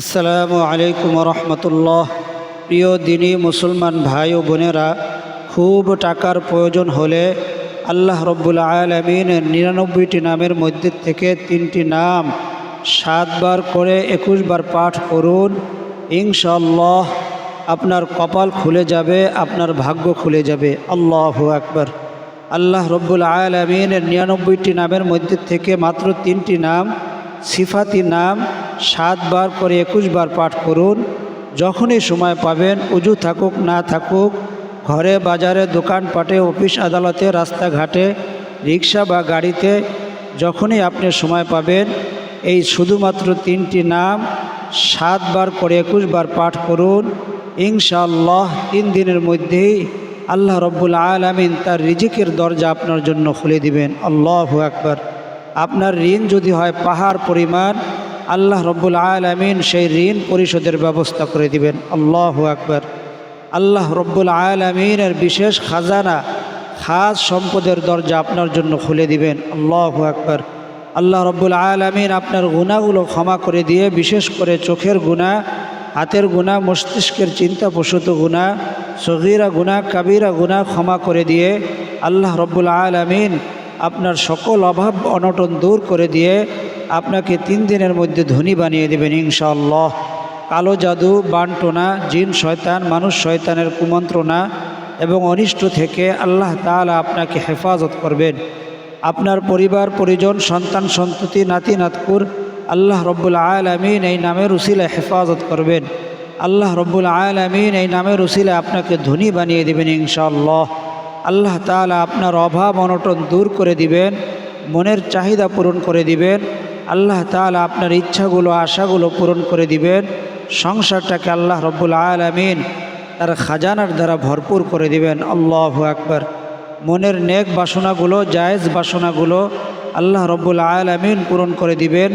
আসসালামু আলাইকুম রহমতুল্লাহ প্রিয় দিনী মুসলমান ভাই ও বোনেরা, খুব টাকার প্রয়োজন হলে আল্লাহ রব্বুল আলমিনের নিরানব্বইটি নামের মধ্যে থেকে তিনটি নাম সাতবার করে একুশবার পাঠ করুন। ইনশাল্লাহ আপনার কপাল খুলে যাবে, আপনার ভাগ্য খুলে যাবে। আল্লাহ আকবার। আল্লাহ রব্বুল আলমিনের নিরানব্বইটি নামের মধ্যে থেকে মাত্র তিনটি নাম, সিফাতি নাম সাতবার করে একুশবার পাঠ করুন। যখনই সময় পাবেন, উজু থাকুক, না থাকুক, ঘরে, বাজারে দোকানপাটে অফিস, আদালতে, রাস্তাঘাটে, রিক্সা বা গাড়িতে, যখনই আপনি সময় পাবেন, এই শুধুমাত্র তিনটি নাম সাতবার করে একুশবার পাঠ করুন। ইনশাআল্লাহ তিন দিনের মধ্যেই আল্লাহ রব্বুল আলমিন তার রিজিকের দরজা আপনার জন্য খুলে দিবেন। আল্লাহ আকবার। আপনার ঋণ যদি হয় পাহাড় পরিমাণ আল্লাহ রব্বুল আলমিন সেই ঋণ পরিশোধের ব্যবস্থা করে দিবেন। আল্লাহ আকবার। আল্লাহ রব্বুল আলমিনের বিশেষ খাজানা, খাস সম্পদের দরজা আপনার জন্য খুলে দিবেন। আল্লাহ আকবার। আল্লাহ রব্বুল আলমিন আপনার গুণাগুলো ক্ষমা করে দিয়ে, বিশেষ করে চোখের গুণা হাতের গুণা মস্তিষ্কের চিন্তাপ্রসূত গুণা সগিরা গুণা কাবিরা গুণা ক্ষমা করে দিয়ে, আল্লাহ রব্বুল আলমিন আপনার সকল অভাব, অনটন দূর করে দিয়ে আপনাকে তিন দিনের মধ্যে ধনী বানিয়ে দেবেন ইনশাআল্লাহ। কালো জাদু বানটোনা জিন শয়তান, মানুষ শয়তানের কুমন্ত্রণা এবং অনিষ্ট থেকে আল্লাহ তাআলা আপনাকে হেফাজত করবেন। আপনার পরিবার, পরিজন, সন্তান, সন্ততি, নাতি, নাতকুর আল্লাহ রব্বুল আলমিন এই নামের উসিলায় হেফাজত করবেন। আল্লাহ রব্বুল আলমিন এই নামের উসিলায় আপনাকে ধনী বানিয়ে দেবেন ইনশাআল্লাহ। আল্লাহ তাআলা আপনার অভাব অনটন দূর করে দিবেন, মনের চাহিদা পূরণ করে দিবেন আল্লাহ তাআলা আপনার ইচ্ছাগুলো, আশাগুলো পূরণ করে দিবেন। সংসারটাকে আল্লাহ রব্বুল আলমিন তার খাজানার দ্বারা ভরপুর করে দিবেন। আল্লাহ আকবার। মনের নেক বাসনাগুলো, জায়েজ বাসনাগুলো আল্লাহ রব্বুল আলমিন পূরণ করে দিবেন।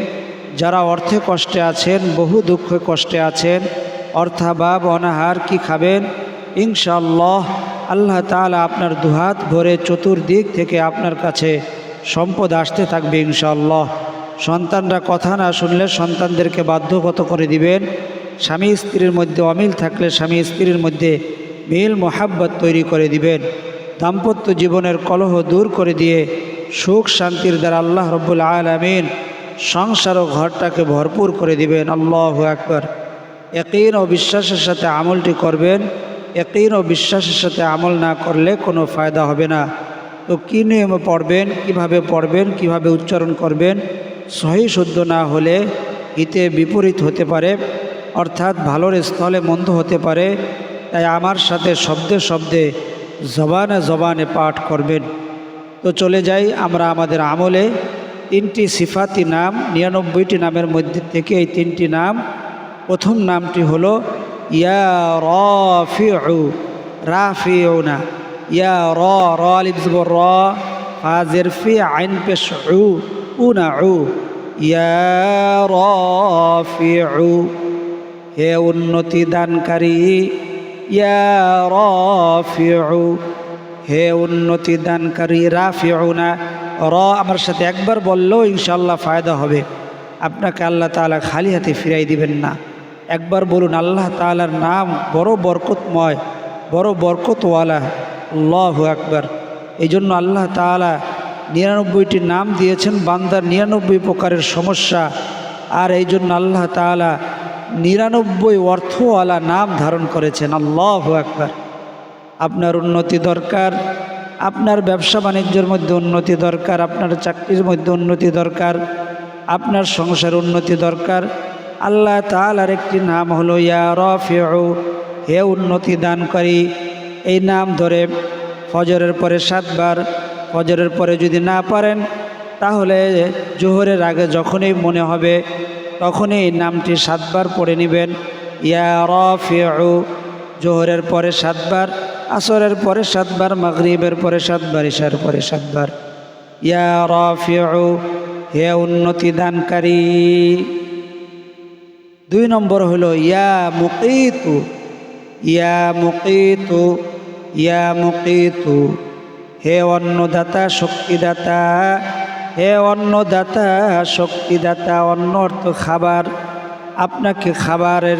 যারা অর্থে কষ্টে আছেন, বহু দুঃখে কষ্টে আছেন, অর্থাভাব, অনাহার কি খাবেন? ইনশাআল্লাহ আল্লাহ তাআলা আপনার দুহাত ভরে চতুর্দিক থেকে আপনার কাছে সম্পদ আসতে থাকবে ইনশাআল্লাহ। সন্তানরা কথা না শুনলে সন্তানদেরকে বাধ্যগত করে দিবেন। স্বামী স্ত্রীর মধ্যে অমিল থাকলে স্বামী স্ত্রীর মধ্যে মিল মোহাব্বত তৈরি করে দিবেন। দাম্পত্য জীবনের কলহ দূর করে দিয়ে সুখ শান্তির দ্বারা আল্লাহ রব্বুল আলমিন সংসার ও ঘরটাকে ভরপুর করে দিবেন। আল্লাহ আকবর। একইন ও বিশ্বাসের সাথে আমলটি করবেন। একইন ও বিশ্বাসের সাথে আমল না করলে কোনো ফায়দা হবে না। তো কী নিয়মে পড়বেন, কীভাবে পড়বেন, কীভাবে উচ্চারণ করবেন? সহি শুদ্ধ না হলে হিতে বিপরীত হতে পারে, অর্থাৎ ভালোর স্থলে মন্দ হতে পারে। তাই আমার সাথে শব্দে শব্দে, জবানে জবানে পাঠ করবেন। তো চলে যাই আমরা আমাদের আমলে। তিনটি সিফাতি নাম, নিরানব্বইটি নামের মধ্যে থেকে এই তিনটি নাম। প্রথম নামটি হলো, ইয়া রফিউ রাফিউ না ইয়া র র আলিফ র আইন পেশ উ উ না উ ইয়া রফিউ, হে উন্নতি দানকারী, ইয়া রফিউ, হে উন্নতি দানকারী রাফিউ না। র আমার সাথে একবার বললেও ইনশাল্লাহ ফায়দা হবে। আপনাকে আল্লাহ তাআলা খালি হাতে ফিরাই দিবেন না। একবার বলুন, আল্লাহ তাআলার নাম বড় বরকতময়, বড় বরকতওয়ালা। আল্লাহ আকবার। এই জন্য আল্লাহ তাআলা নিরানব্বইটি নাম দিয়েছেন, বান্দার নিরানব্বই প্রকারের সমস্যা। আর এই জন্য আল্লাহ তাআলা নিরানব্বই অর্থওয়ালা নাম ধারণ করেছেন। আল্লাহ আকবার। আপনার উন্নতি দরকার, আপনার ব্যবসা বাণিজ্যের মধ্যে উন্নতি দরকার, আপনার চাকরির মধ্যে উন্নতি দরকার, আপনার সংসার উন্নতি দরকার। আল্লাহ তালার একটি নাম হলো, ইয়া হে উন্নতি দানকারী এই নাম ধরে ফজরের পরে সাতবার ফজরের পরে যদি না পারেন, তাহলে জোহরের আগে যখনই মনে হবে, তখনই নামটি সাতবার পড়ে নেবেন। ইয়া রফিউ, জোহরের পরে সাতবার, আসরের পরে সাতবার, মাগরিবের পরে সাতবার, ইশার পরে সাতবার। ইয়া রফিউ, হে উন্নতি দানকারী। দুই নম্বর হলো, ইয়া মুকিতু ইয়া মুকিতু ইয়া মুকিতু। হে অন্নদাতা, শক্তিদাতা, হে অন্নদাতা, শক্তিদাতা অন্ন অর্থ খাবার। আপনাকে খাবারের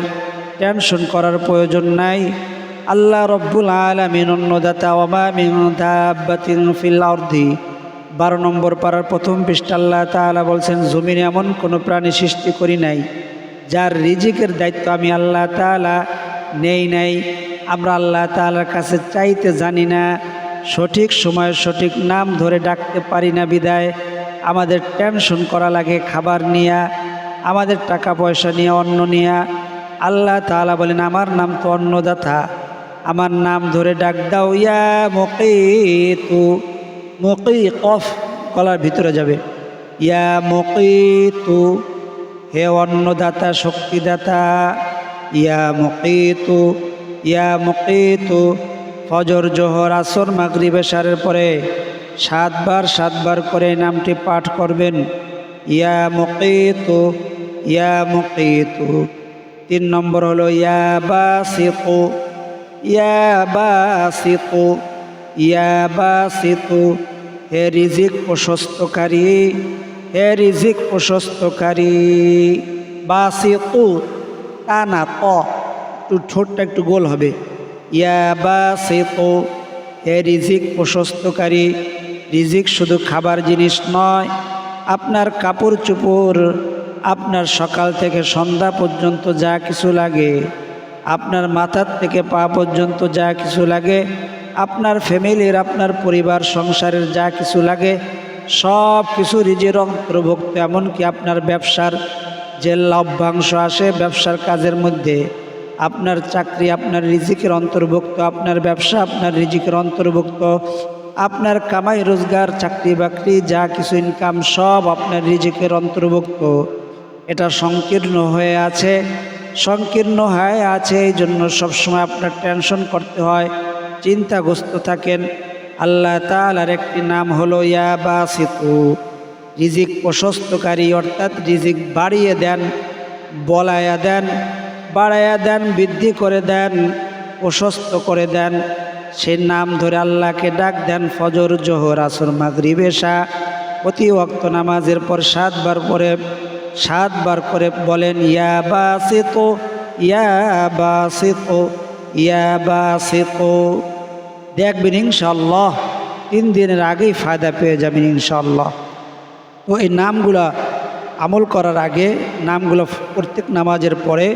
টেনশন করার প্রয়োজন নাই। আল্লাহ রব্বুল আলমিন অন্নদাতা ওমা মিন দাব্বাতিন ফিল আরদি। বারো নম্বর পাড়ার প্রথম পৃষ্ঠা আল্লাহ তাআলা বলছেন, জমিনে এমন কোনো প্রাণী সৃষ্টি করি নাই, যার রিজিকের দায়িত্ব আমি আল্লাহ তাআলা নেই নাই। আমরা আল্লাহ তাআলার কাছে চাইতে জানি না সঠিক সময়ে সঠিক নাম ধরে ডাকতে পারি না বিদায়। আমাদের টেনশন করা লাগে খাবার নিয়া, আমাদের টাকা পয়সা নিয়ে, অন্ন নিয়া। আল্লাহ তাআলা বলেন, আমার নাম তো অন্নদাতা, আমার নাম ধরে ডাক দাও, ইয়া মকিতু মকি কফ গলার ভিতরে যাবে, ইয়া মকিতু, হে অন্নদাতা, শক্তিদাতা, ইয়া মকিতু ইয়া মকিতু ফজর, জোহর, আসর, মাগরিব, এশারের পরে সাতবার সাতবার করে নামটি পাঠ করবেন। ইয়া মকিতু ইয়া মকিতু। তিন নম্বর হলো, ইয়া বাসিকু ইয়া বাসিকু ইয়া বাসিকু হে রিজিক প্রশস্তকারী, হে রিজিক প্রশস্তকারী। বাসিকু তা না, ক, একটু ঠোঁটটা একটু গোল হবে। ইয়া বাসিকু এ রিজিক প্রশস্তকারী, রিজিক শুধু খাবার জিনিস নয়, আপনার কাপড় চোপড়, আপনার সকাল থেকে সন্ধ্যা পর্যন্ত যা কিছু লাগে, আপনার মাথার থেকে পা পর্যন্ত যা কিছু লাগে, আপনার ফ্যামিলির, আপনার পরিবার, সংসারের যা কিছু লাগে, সব কিছু রিজের অন্তর্ভুক্ত, এমনকি আপনার ব্যবসার যে লভ্যাংশ আসে ব্যবসার কাজের মধ্যে। আপনার চাকরি, আপনার রিজিকের অন্তর্ভুক্ত, আপনার ব্যবসা, আপনার রিজিকের অন্তর্ভুক্ত, আপনার কামাই, রোজগার, চাকরি, বাকরি, যা কিছু ইনকাম সব আপনার রিজিকের অন্তর্ভুক্ত। এটা সংকীর্ণ হয়ে আছে। সংকীর্ণ হয়ে আছে এই জন্য সবসময় আপনার টেনশন করতে হয়, চিন্তাগ্রস্ত থাকেন। আল্লাহ তালার একটি নাম হলো ইয়া বাসিতু রিজিক প্রশস্তকারী, অর্থাৎ রিজিক বাড়িয়ে দেন, বলায়া দেন বাড়াইয়া দেন, বৃদ্ধি করে দেন, প্রশস্ত করে দেন। সেই নাম ধরে আল্লাহকে ডাক দেন, ফজর, জোহর, আসর, মাগরিব, এশা। প্রতি ওয়াক্ত নামাজের পর সাতবার পরে সাতবার করে বলেন, ইয়া বাসিত, ইয়া বা বাসিত, ইয়া বা বাসিত। দেখবেন ইনশাল্লাহ তিন দিনের আগেই ফায়দা পেয়ে যাবেন ইনশাল্লাহ তো এই নামগুলা আমল করার আগে, নামগুলো প্রত্যেক নামাজের পরে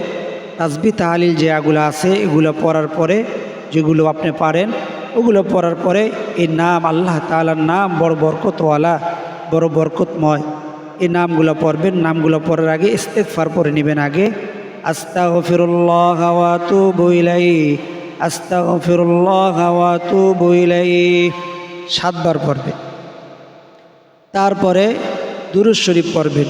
তাসবি তাহালিল যে আগুলো আছে, এগুলো পড়ার পরে যেগুলো আপনি পারেন, ওগুলো পড়ার পরে এই নাম আল্লাহ তালার নাম বড় বরকতওয়ালা, বড় বরকতময়। এই নামগুলো পড়বেন, নামগুলো পড়ার আগে ইস্তেকফার পরে নেবেন আগে। আস্তা গফিরুল্লাহ তু বইলাই আস্তা গফিরুল্লাহ তু বইলাই সাতবার পড়বেন। তারপরে দুরুজ শরীফ পড়বেন।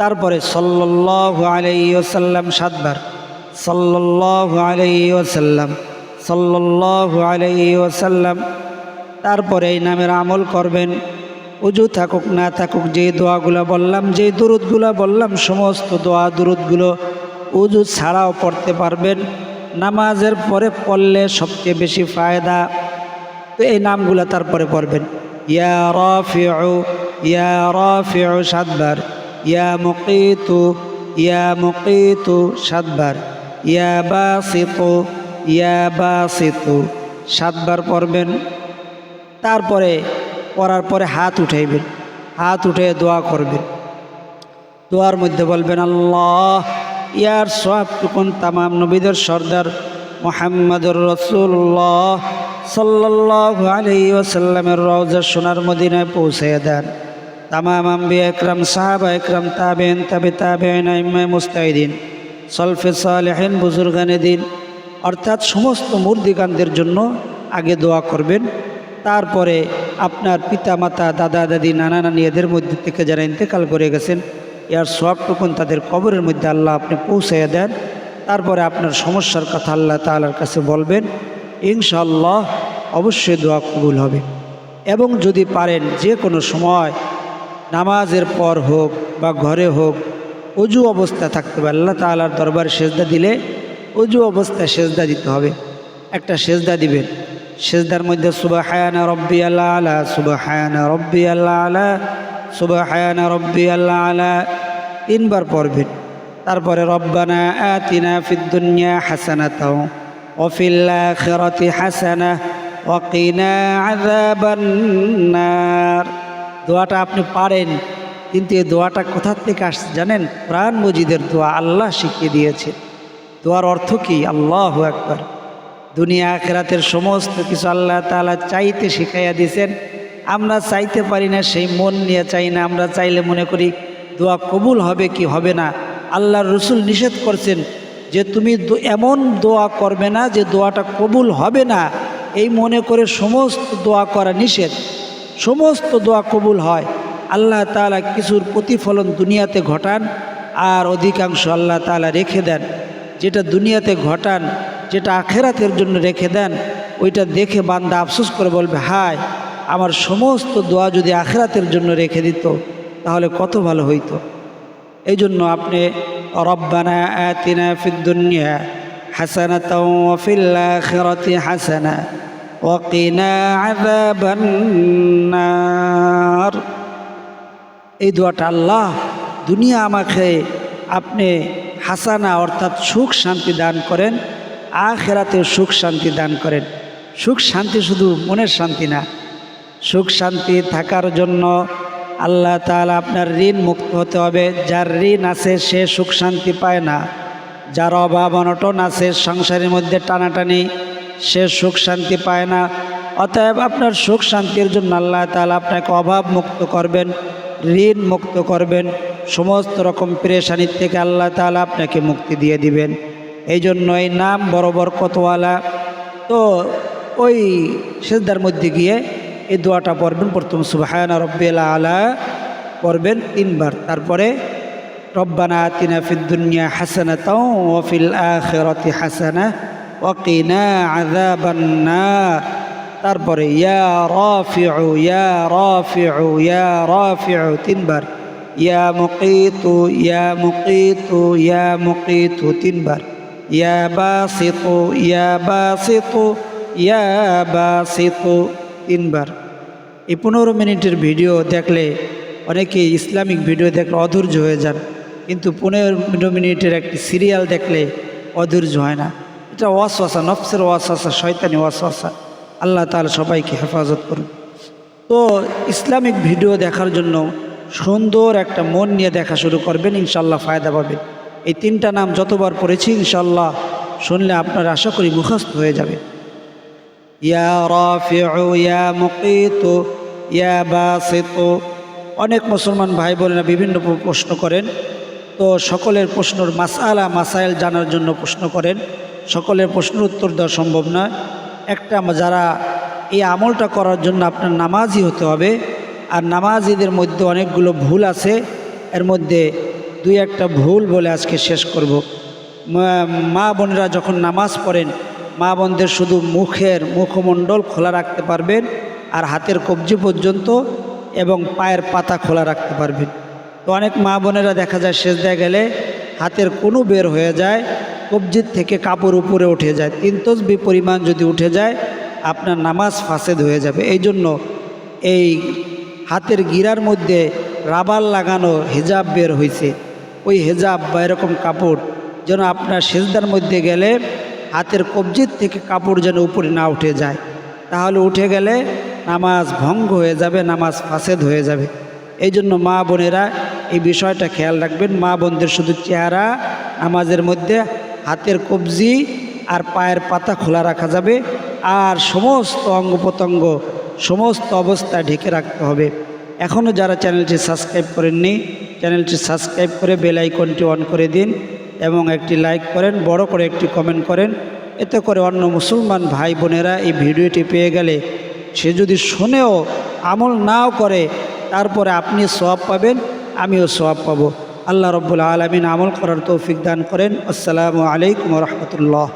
তারপরে সাল্লাল্লাহু আলাইহি ওয়াসাল্লাম সাতবার ওয়াসাল্লাম, সাল্লাল্লাহু আলাইহি ওয়াসাল্লাম, তারপরে এই নামের আমল করবেন। উজু থাকুক, না থাকুক, যে দোয়াগুলো বললাম, যে দুরুদগুলো বললাম, সমস্ত দোয়া দুরুদগুলো উজু ছাড়াও পড়তে পারবেন। নামাজের পরে পড়লে সবচেয়ে বেশি ফায়দা, তো এই নামগুলো তারপরে পড়বেন। ইয়া রফিউ ইয়া রফিউ সাতবার। ইয়া মুকিতু ইয়া মুকিতু সাতবার। ইয়া বাসিতু ইয়া বাসিতু। সাতবার পড়বেন, তারপরে পড়ার পরে হাত উঠাইবেন, হাত উঠে দোয়া করবেন। দোয়ার মধ্যে বলবেন, আল্লাহ, ইয়ার সবটুকুন তামাম নবীদের সর্দার মোহাম্মদুর রসুল্লাহ সাল্লাহ আলি ওসাল্লামের রওজা সোনার মদিনায় পৌঁছে দেন। তামাম আম্বিয়া একরাম, সাহাবা একরাম তাবেন তাবে তাবেন আইমায় মুস্তাহিদিন, সলফে সালেহেন, বুজুর্গানে দিন। অর্থাৎ সমস্ত মুর্দিগানদের জন্য আগে দোয়া করবেন। তারপরে আপনার পিতা মাতা দাদা, দাদি, নানা, নানি এদের মধ্যে থেকে যারা ইন্তেকাল করে গেছেন, এর সবটুকুন তাদের কবরের মধ্যে আল্লাহ আপনি পৌঁছাইয়া দেন। তারপরে আপনার সমস্যার কথা আল্লাহ তালার কাছে বলবেন। ইনশাল্লাহ অবশ্যই দোয়া কবুল হবে। এবং যদি পারেন যে কোনো সময় নামাজের পর হোক বা ঘরে হোক, অজু অবস্থায় থাকতে হবে আল্লাহ তালার দরবারে সেজদা দিলে অজু অবস্থায় সেজদা দিতে হবে। একটা সেজদা দিবেন। সেজদার মধ্যে সুবাহ হায়ানা রব্বি আল্লাহ আলা সুবাহ হায়ানা রব্বি আল্লাহ আলা সুবাহ হায়ানা রব্বি আল্লাহ আলা তিনবার পড়বেন। তারপরে রব্বানা আতিনা ফিদ হাসানা তাও ওফিল আখিরাতি হাসানা ওয়াকিনা আযাবান নার। দোয়াটা আপনি পারেন, কিন্তু এই দোয়াটা কোথা থেকে আসছে জানেন? প্রাণ মজিদের দোয়া আল্লাহ শিখিয়ে দিয়েছে। দোয়ার অর্থ কি? আল্লাহ একবার দুনিয়া আখেরাতের সমস্ত কিছু আল্লাহ তালা চাইতে শিখাইয়া দিয়েছেন। আমরা চাইতে পারি না, সেই মন নিয়ে চাই না। আমরা চাইলে মনে করি, দোয়া কবুল হবে কি হবে না? আল্লাহর রসুল নিষেধ করছেন যে তুমি এমন দোয়া করবে না যে দোয়াটা কবুল হবে না। এই মনে করে সমস্ত দোয়া করা নিষেধ। সমস্ত দোয়া কবুল হয়। আল্লাহ তালা কিছুর প্রতিফলন দুনিয়াতে ঘটান আর অধিকাংশ আল্লাহ তালা রেখে দেন। যেটা দুনিয়াতে ঘটান, যেটা আখেরাতের জন্য রেখে দেন, ওইটা দেখে বান্দা আফসোস করে বলবে, হায়, আমার সমস্ত দোয়া যদি আখেরাতের জন্য রেখে দিত, তাহলে কত ভালো হইতো। এই জন্য আপনি রব্বানা আতিনা ফিদ দুনিয়া হাসানাতাও ওয়া ফিল আখিরাতি হাসানা। ওয়াকিনা আযাবান নার এই দোয়াটা আল্লাহ দুনিয়া আমাকে আপনি হাসানা অর্থাৎ সুখ শান্তি দান করেন আখেরাতেও সুখ শান্তি দান করেন। সুখ শান্তি শুধু মনের শান্তি না, সুখ শান্তি থাকার জন্য আল্লাহ তাআলা আপনার ঋণ মুক্ত হতে হবে। যার ঋণ আছে সে সুখ শান্তি পায় না, যার অভাব অনটন আছে সংসারের মধ্যে টানাটানি সে সুখ শান্তি পায় না। অতএব আপনার সুখ শান্তির জন্য আল্লাহ তাআলা আপনাকে অভাব মুক্ত করবেন, ঋণ মুক্ত করবেন, সমস্ত রকম পেরেশানির থেকে আল্লাহ তাআলা আপনাকে মুক্তি দিয়ে দিবেন। এই জন্য এই নাম বরাবর কতওয়ালা। তো ওই সেজদার মধ্যে গিয়ে এই দোয়াটা পড়বেন। প্রথম সুবাহায়না রব্বিল আলা পড়বেন তিনবার। তারপরে রব্বানা আতিনা ফিদ দুনিয়া হাসানাতাও ওফিল ফিল আখিরাতি হাসানা তারপরে, ইয়া ইয়া ইয়া তিনবার। ইয়া ইয়া ইয়া তিনবার। ইয়া ইয়া ইয়া তিনবার। এই পনেরো মিনিটের ভিডিও দেখলে অনেকে ইসলামিক ভিডিও দেখলে অধৈর্য হয়ে যান, কিন্তু পনেরো মিনিটের একটি সিরিয়াল দেখলে অধৈর্য হয় না। এটা ওয়াসওয়াসা, নফসের ওয়াসওয়াসা, শয়তানি ওয়াসওয়াসা। আল্লাহ তাআলা সবাইকে হেফাজত করুন। তো ইসলামিক ভিডিও দেখার জন্য সুন্দর একটা মন নিয়ে দেখা শুরু করবেন ইনশাল্লাহ ফায়দা পাবেন। এই তিনটা নাম যতবার পড়েছি ইনশাল্লাহ শুনলে আপনার আশা করি মুখস্থ হয়ে যাবে। ইয়া ইয়া ইয়া অনেক মুসলমান ভাই বোনেরা বিভিন্ন প্রশ্ন করেন। তো সকলের প্রশ্নর মাসালা, মাসাইল জানার জন্য প্রশ্ন করেন। সকলের প্রশ্নের উত্তর দেওয়া সম্ভব নয়। একটা, যারা এই আমলটা করার জন্য আপনার নামাজি হতে হবে, আর নামাজিদের মধ্যে অনেকগুলো ভুল আছে, এর মধ্যে দুই একটা ভুল বলে আজকে শেষ করব। মা- বোনেরা যখন নামাজ পড়েন, মা বোনদের শুধু মুখের মুখমণ্ডল খোলা রাখতে পারবেন, আর হাতের কবজি পর্যন্ত এবং পায়ের পাতা খোলা রাখতে পারবেন। তো অনেক মা বোনেরা দেখা যায় শেষ সেজদায় গেলে হাতের কোনো বের হয়ে যায় কবজির থেকে কাপড় উপরে উঠে যায়। তিন তসবি পরিমাণ যদি উঠে যায়, আপনার নামাজ ফাসেদ হয়ে যাবে। এই জন্য এই হাতের গিরার মধ্যে রাবার লাগানো হেজাব বের হয়েছে ওই হেজাব বা এরকম কাপড় যেন আপনার সেজদার মধ্যে গেলে হাতের কবজির থেকে কাপড় যেন উপরে না উঠে যায়। তাহলে উঠে গেলে নামাজ ভঙ্গ হয়ে যাবে, নামাজ ফাসেদ হয়ে যাবে। এই জন্য মা বোনেরা এই বিষয়টা খেয়াল রাখবেন। মা বোনদের শুধু চেহারা, নামাজের মধ্যে হাতের কবজি আর পায়ের পাতা খোলা রাখা যাবে আর সমস্ত অঙ্গ প্রত্যঙ্গ সমস্ত অবস্থা ঢেকে রাখতে হবে। এখনও যারা চ্যানেলটি সাবস্ক্রাইব করেননি, চ্যানেলটি সাবস্ক্রাইব করে বেল আইকনটি অন করে দিন এবং একটি লাইক করেন, বড় করে একটি কমেন্ট করেন। এতে করে অন্য মুসলমান ভাই বোনেরা এই ভিডিওটি পেয়ে গেলে সে যদি শুনেও আমল নাও করে, তারপরে আপনি সব পাবেন, আমিও সব পাবো। আল্লাহ রব্বুল আলমিন আমল করার তৌফিক দান করেন। আসসালামু আলাইকুম রহমতুল্লাহ।